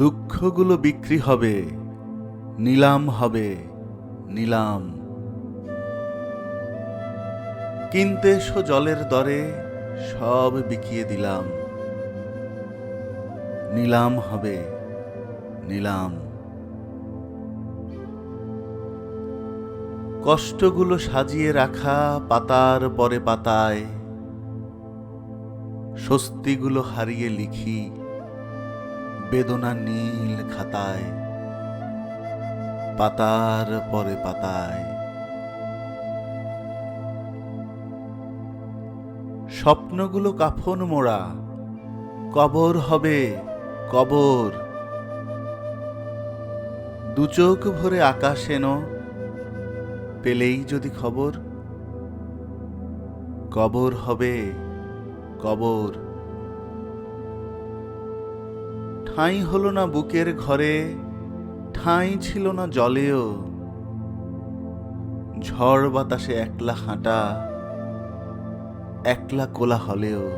দুঃখগুলো বিক্রি হবে, নিলাম হবে, নিলাম। কিনতে এসো জলের দরে, সব বিকিয়ে দিলাম। নিলাম হবে, নিলাম। কষ্টগুলো সাজিয়ে রাখা পাতার পরে পাতায়, স্বস্তিগুলো হারিয়ে লিখি। বেদনা নীল খাতায়, পাতার পরে পাতায়। স্বপ্নগুলো কাফন মোড়া, কবর হবে কবর। দু চোখ ভরে আকাশ এনো, পেলেই যদি খবর, কবর হবে কবর। ঠাঁই হলো না বুকের ঘরে, ঠাঁই ছিল না জলেও। ঝড় বাতাসে একলা হাঁটা, একলা কোলা হলেও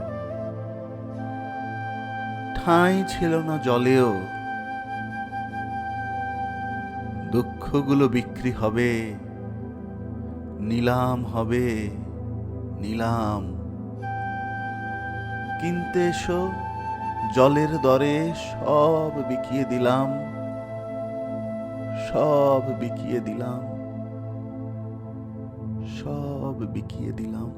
ঠাঁই ছিল না জলেও। দুঃখগুলো বিক্রি হবে, নিলাম হবে, নিলাম। কিনতে এসো। জলের দরে সব বিকিয়ে দিলাম সব বিকিয়ে দিলাম সব বিকিয়ে দিলাম।